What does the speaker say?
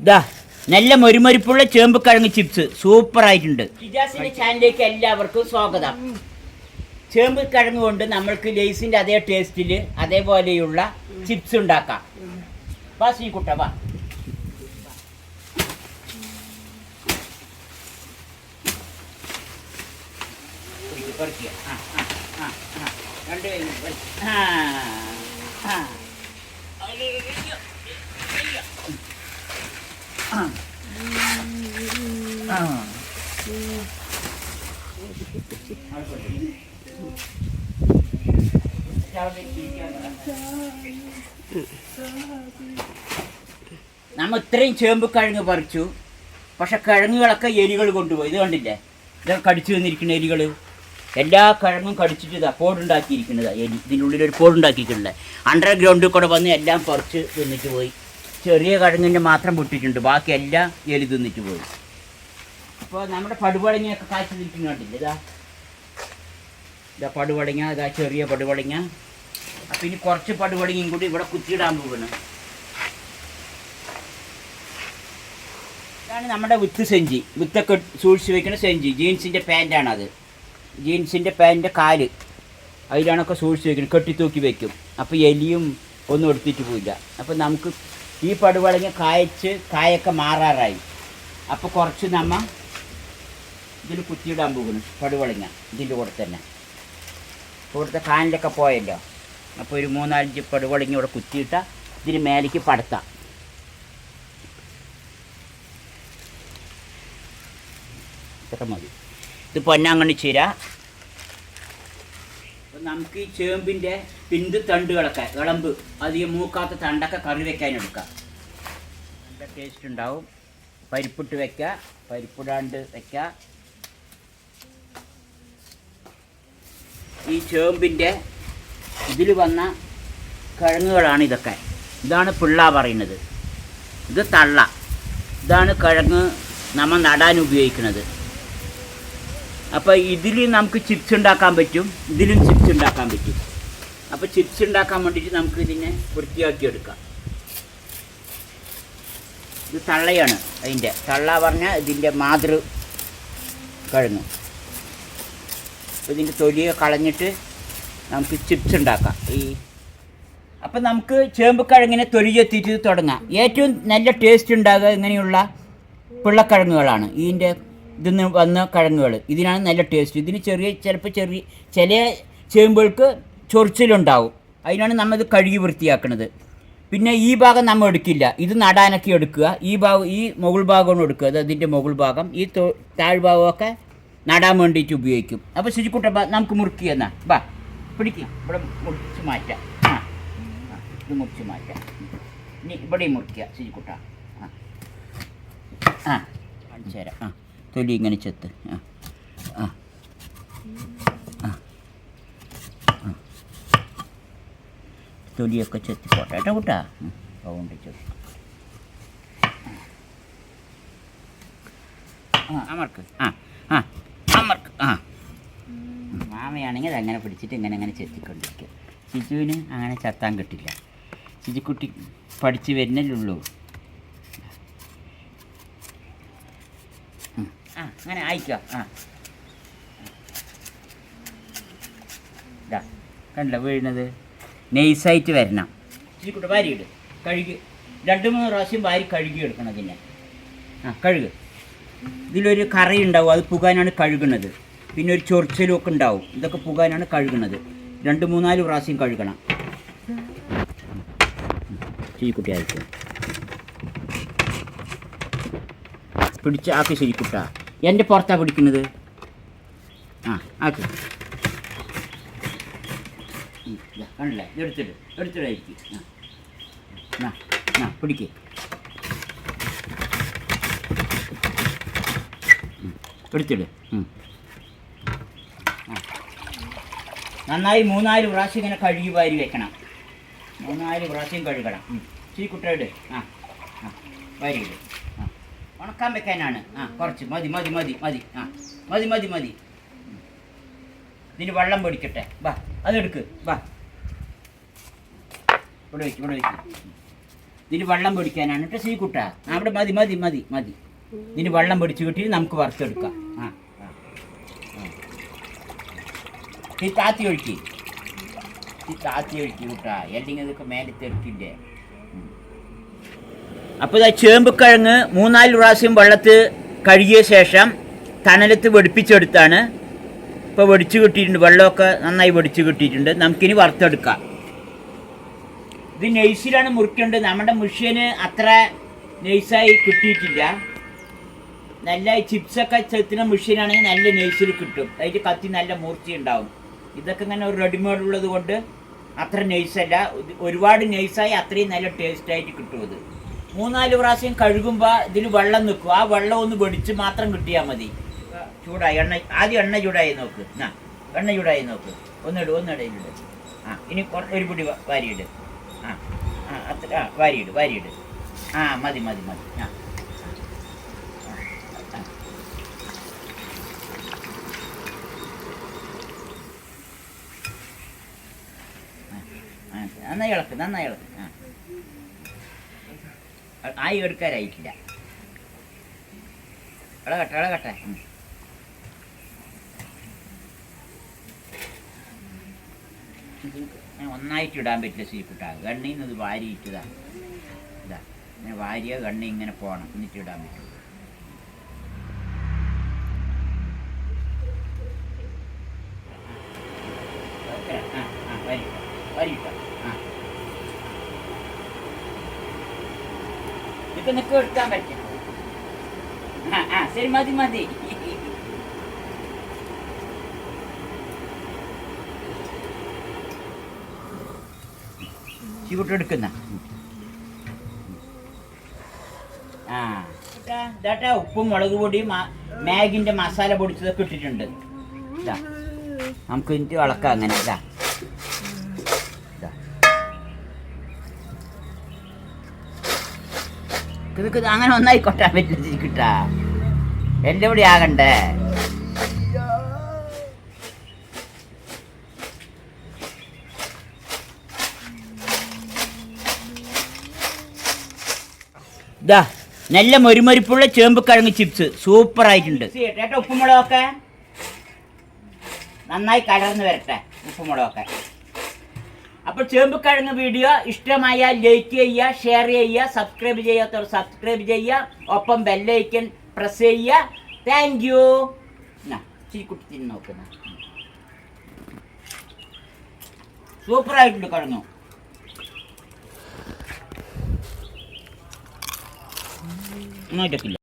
ഇതാ നല്ല മൊരുമൊരിപ്പുള്ള ചേമ്പുക്കിഴങ്ങ് chips. Super ആയിട്ടുണ്ട്. ഷിജാസിന്റെ ചാനലിലേക്ക് എല്ലാവർക്കും സ്വാഗതം. ചേമ്പ് കിഴങ്ങ് കൊണ്ട് നമ്മൾക്ക് ലേസിന്റെ അതേ ടേസ്റ്റിൽ അതേപോലെയുള്ള ചിപ്സ് ഉണ്ടാക്കാം. വാ ശ്രീകുട്ട വാ. പിടിക്ക്, പറിക്കുക. ആ, ആ, ആ, ആ. രണ്ട് കൈ ആ ആ. ആ, ആ. നമ്മ ഇത്രയും ചേമ്പ് കിഴങ്ങ് പറിച്ചു. പക്ഷെ കിഴങ്ങുകളൊക്കെ എലികൾ കൊണ്ടുപോയി. ഇത് കണ്ടില്ലേ? ഇതൊക്കെ കടിച്ചു വന്നിരിക്കുന്ന എലികൾ എല്ലാ കിഴങ്ങും കടിച്ചിട്ട് ഇതാ പോടുണ്ടാക്കിയിരിക്കുന്നതാ എലി. ഇതിന്റെ ഉള്ളിൽ ഒരു പോടുണ്ടാക്കിയിട്ടുണ്ട് അണ്ടർഗ്രൗണ്ടിൽ കൂടെ വന്ന് എല്ലാം പറിച്ച് തിന്നിട്ട് പോയി. ചെറിയ കിഴങ്ങിന്റെ മാത്രം പൊട്ടിയിട്ടുണ്ട്. ബാക്കി എല്ലാം എലി തിന്നിട്ട് പോയി. അപ്പോൾ നമ്മുടെ പടുവളങ്ങയൊക്കെ കാച്ചു നിൽക്കുന്നുണ്ടില്ല ഇതാ. ഇതാ പടുവളങ്ങ ഇതാ ചെറിയ പടുവളങ്ങ അപ്പം ഇനി കുറച്ച് പടുവളങ്ങയും കൂടി ഇവിടെ കുത്തിയിടാൻ പോകുന്നു ഇതാണ് നമ്മുടെ വിത്ത് സെഞ്ചി. വിത്തൊക്കെ സൂക്ഷിച്ച് വെക്കുന്ന സെഞ്ചി. ജീൻസിന്റെ പാന്റാണത് ജീൻസിന്റെ പാന്റിന്റെ കാൽ. അതിലാണൊക്കെ സൂക്ഷിച്ച് വെക്കുന്നത് കെട്ടിത്തൂക്കി വെക്കും. അപ്പോൾ എലിയും ഒന്നും എടുത്തിട്ട് പോയില്ല അപ്പോൾ നമുക്ക് ഈ പടുവളങ്ങ കായച്ച് കായൊക്കെ മാറാറായി. അപ്പോൾ കുറച്ച് നമ്മ ഇതിൽ കുത്തിയിടാൻ പോകുന്നു പടുവളങ്ങ ഇതിന്റെ കൂടെ തന്നെ. ഇവിടുത്തെ കാനിലൊക്കെ പോയല്ലോ. അപ്പോൾ ഒരു മൂന്നാലഞ്ച് പടുവളങ്ങി ഇവിടെ കുത്തിയിട്ട ഇതിന് മേലേക്ക് പടത്താം. ഇത്ര മതി. ഇത് പൊന്നാങ്കണ്ണി ചീര. നമുക്ക് ഈ ചേമ്പിന്റെ പിന്ത് തണ്ടുകളൊക്കെ വിളമ്പ് അധികം മൂക്കാത്ത തണ്ടൊക്കെ കറി വെക്കാൻ എടുക്കാം. നല്ല ടേസ്റ്റ് ഉണ്ടാവും. പരിപ്പിട്ട് വെക്കുക പരിപ്പിടാണ്ട് വെക്കുക ഈ ചേമ്പിന്റെ ഇതിൽ വന്ന കിഴങ്ങുകളാണ് ഇതൊക്കെ. ഇതാണ് പിള്ള പറയുന്നത്. ഇത് തള്ള. ഇതാണ് കിഴങ്ങ് നമ്മൾ നടാൻ ഉപയോഗിക്കുന്നത്. അപ്പോൾ ഇതിൽ നമുക്ക് ചിപ്സ് ഉണ്ടാക്കാൻ പറ്റും ഇതിലും ചിപ്സ് ഉണ്ടാക്കാൻ പറ്റും. അപ്പോൾ ചിപ്സ് ഉണ്ടാക്കാൻ വേണ്ടിയിട്ട് നമുക്ക് ഇതിനെ വൃത്തിയാക്കി എടുക്കാം. ഇത് തള്ളയാണ് അതിന്റെ. തള്ള പറഞ്ഞാൽ ഇതിന്റെ മാതൃ ഇതിന്റെ ഇതിന്റെ തൊലിയെ കളഞ്ഞിട്ട് നമുക്ക് ചിപ്സ് ഉണ്ടാക്കാം. ഈ അപ്പം നമുക്ക് ചേമ്പുക്കിഴങ്ങിനെ തൊലി ചെത്തിയിട്ട് തുടങ്ങാം. ഏറ്റവും നല്ല ടേസ്റ്റ് ഉണ്ടാകുക ഇങ്ങനെയുള്ള പിള്ളക്കിഴങ്ങുകളാണ്. ഇതിന്റെ ഇതിന്ന് വന്ന കിഴങ്ങുകൾ ഇതിനാണ് നല്ല ടേസ്റ്റ് ഇതിന് ചെറിയ ചിലപ്പോൾ ചെറിയ ചില ചേമ്പുകൾക്ക് ചൊറിച്ചിലുണ്ടാവും. അതിനാണ് നമ്മളിത് കഴുകി വൃത്തിയാക്കുന്നത് പിന്നെ ഈ ഭാഗം നമ്മൾ എടുക്കില്ല. ഇത് നടാനൊക്കെ എടുക്കുക. ഈ ഭാഗം ഈ മുകൾ ഭാഗമാണ് എടുക്കുക. അത് അതിന്റെ മുകൾ ഭാഗം. ഈ താഴ്ഭാഗമൊക്കെ നടാൻ വേണ്ടിയിട്ട് ഉപയോഗിക്കും. അപ്പോൾ ശുചിക്കുട്ട നമുക്ക് മുറുക്കി എന്നാ. ബാ പിടിക്കുക ഇവിടെ മുറിച്ച് മാറ്റാം. ആ ആ, ഇത് മുറിച്ച് മാറ്റാം. ഇനി ഇവിടെയും മുറിക്കുക ശുചിക്കുട്ട ആ ആ കാണിച്ചു തരാം. ആ തൊലി ഇങ്ങനെ ചെത്ത് ആ ആ ആ ആ. തൊലിയൊക്കെ ചെത്തി പോട്ടെ കേട്ടോ കൂട്ടാ അതുകൊണ്ട് ചെത്തി ആ അമർക്ക്. ആ ആ അമർക്ക്. ആ. മാമയാണെങ്കിൽ അതങ്ങനെ പിടിച്ചിട്ട് ഇങ്ങനെ അങ്ങനെ ചെത്തിക്കൊണ്ടിരിക്കുക. ചിജുവിന് അങ്ങനെ ചത്താൻ കിട്ടില്ല. ശിശുക്കുട്ടി പഠിച്ച് വരുന്നല്ലുള്ളൂ. ആ അങ്ങനെ ആ. ഇതാ കണ്ടില്ല വീഴുന്നത്? നെയ്സായിട്ട് വരണം. ശിശുക്കുട്ടി വാരിയിട്. കഴുകി. രണ്ട് മൂന്ന് പ്രാവശ്യം വാരി കഴുകി എടുക്കണം ഇതിനെ ആ കഴുക്. ഇതിലൊരു കറി ഉണ്ടാവും. അത് പുകാനാണ് കഴുകുന്നത് പിന്നെ ഒരു ചൊറിച്ചലും ഒക്കെ ഉണ്ടാവും. ഇതൊക്കെ പുകാനാണ് കഴുകുന്നത് രണ്ട് മൂന്നാൽ പ്രാവശ്യം കഴുകണം. ശരിക്കുട്ടി ആയിരിക്കും പിടിച്ച ആക്കി ശരിക്കുട്ട. എന്റെ പുറത്താണ് പിടിക്കുന്നത്? ആ ആക്ക്. ഇതാ, കണ്ടില്ലേ? എടുത്തിട്ട് എടുത്തിടായിരിക്കും ആ ആ പിടിക്കേ. എടുത്തിട്. നന്നായി മൂന്നാൽ പ്രാവശ്യം ഇങ്ങനെ കഴുകി വാരി വെക്കണം. മൂന്നാൽ പ്രാവശ്യം കഴുകണം. ചീ കുട്ടയുടെ ആ ആ വാരിയിട് ആ. ഉണക്കാൻ വെക്കാനാണ്. ആ കുറച്ച്. മതി മതി മതി മതി. ആ മതി മതി മതി. ഇതിന് വെള്ളം പൊടിക്കട്ടെ. വാ അതെടുക്ക്. വാ. ഇവിടെ വയ്ക്കും ഇവിടെ വയ്ക്കും ഇതിന് വെള്ളം പൊടിക്കാനാണ് കേട്ടോ സീക്കുട്ട അവിടെ മതി മതി മതി മതി. ഇതിന് വെള്ളം പൊടിച്ച് കിട്ടി നമുക്ക് വറുത്തെടുക്കാം. ആ. ഈ താത്തി ഒഴിക്കി. ഈ താത്തി ഒഴിക്കി കൂട്ടാ. അല്ലെങ്കിൽ ഇതൊക്കെ മേലെ തെറിക്കില്ലേ? അപ്പോൾ ഇതാ ചേമ്പുക്കിഴങ്ങ് മൂന്നാൽ പ്രാവശ്യം വെള്ളത്ത് കഴുകിയ ശേഷം തണലത്ത് വെടിപ്പിച്ചെടുത്താണ്. ഇപ്പോൾ വെടിച്ച് കിട്ടിയിട്ടുണ്ട്. വെള്ളമൊക്കെ നന്നായി വെടിച്ച് കിട്ടിയിട്ടുണ്ട്. നമുക്കിനി വറുത്തെടുക്കാം. ഇത് നെയ്സിലാണ് മുറിക്കേണ്ടത്. നമ്മുടെ മുഷ്യന് അത്ര നെയ്സായി കിട്ടിയിട്ടില്ല. നല്ല ചിപ്സൊക്കെ ചെത്തുന്ന മെഷീനാണെങ്കിൽ നല്ല നെയ്സിൽ കിട്ടും. അതിൽ കത്തി നല്ല മൂർച്ച ഉണ്ടാവും. ഇതൊക്കെ ഇങ്ങനെ ഒരു റെഡിമേഡ് ഉള്ളത് കൊണ്ട് അത്ര നെയ്സല്ല. ഒരുപാട് നെയ്സായി അത്രയും നല്ല ടേസ്റ്റായിട്ട് കിട്ടും ഇത്. മൂന്നാൽ പ്രാവശ്യം കഴുകുമ്പോൾ ഇതിൽ വെള്ളം നിൽക്കും. ആ വെള്ളം ഒന്ന് വെടിച്ച് മാത്രം കിട്ടിയാൽ മതി. ചൂടായി എണ്ണ ആദ്യം എണ്ണ ചൂടായി നോക്ക്. ആ എണ്ണ ചൂടായി നോക്ക്. ഒന്നിട് ഒന്നിടയിലിട് ആ ഇനി ഒരു പിടി വാരിയിട്. ആ ആ അത്ര ആ വാരിയിട് വാരിയിട്. ആ മതി മതി മതി. ആ നന്നായി ഇളക്ക് നന്നായി ഇളക്ക്. ആ. ആയി എടുക്കാനായിട്ടില്ല. ഇളകട്ടെ ഇളകട്ടെ. ഇത് ഒന്നായിട്ട് ഇടാൻ പറ്റില്ല സീക്കുട്ടാ ഗണ്ണിൽ നിന്ന് ഇത് വാരിയിട്ടതാ ഇതാ ഇങ്ങനെ വാരിയ ഗണ്ണി ഇങ്ങനെ പോകണം എന്നിട്ട് ഇടാൻ പറ്റും. ഇപ്പൊ നിനക്ക് എടുക്കാൻ പറ്റും. ആ ആ ശരി മതി മതി. ചൂട്ട് എടുക്കുന്ന. ആ. ഇതാട്ടാ ഉപ്പും മുളക് പൊടിയും മാഗിന്റെ മസാല പൊടിച്ചതൊക്കെ ഇട്ടിട്ടുണ്ട്. ഇതാ. നമുക്ക് ഇനി വളക്കാം അങ്ങനെ. ഇതാ. അങ്ങനെ ഒന്നായിക്കോട്ടെ പറ്റില്ല കിട്ടാ. എന്റെ കൂടി ആകണ്ടേ? ഇതാ നല്ല മൊരിമൊരിപ്പുള്ള ചേമ്പുക്കിഴങ്ങ് ചിപ്സ് സൂപ്പർ ആയിട്ടുണ്ട്. ചേട്ടാ ഉപ്പുമുളകൊക്കെ? നന്നായി കലർന്ന് വരട്ടെ ഉപ്പുമുളകൊക്കെ. അപ്പോൾ ചേമ്പുക്കിഴങ്ങ് വീഡിയോ ഇഷ്ടമായാൽ ലൈക്ക് ചെയ്യുക ഷെയർ ചെയ്യുക സബ്സ്ക്രൈബ് ചെയ്യാത്തവർ സബ്സ്ക്രൈബ് ചെയ്യുക ഒപ്പം ബെല്ലൈക്കൻ പ്രസ് ചെയ്യുക. താങ്ക് യു ചിരിക്കുട്ടി നോക്കുന്ന സൂപ്പറായിട്ടുണ്ട് കിഴങ്ങു. ഒന്നും ഇല്ല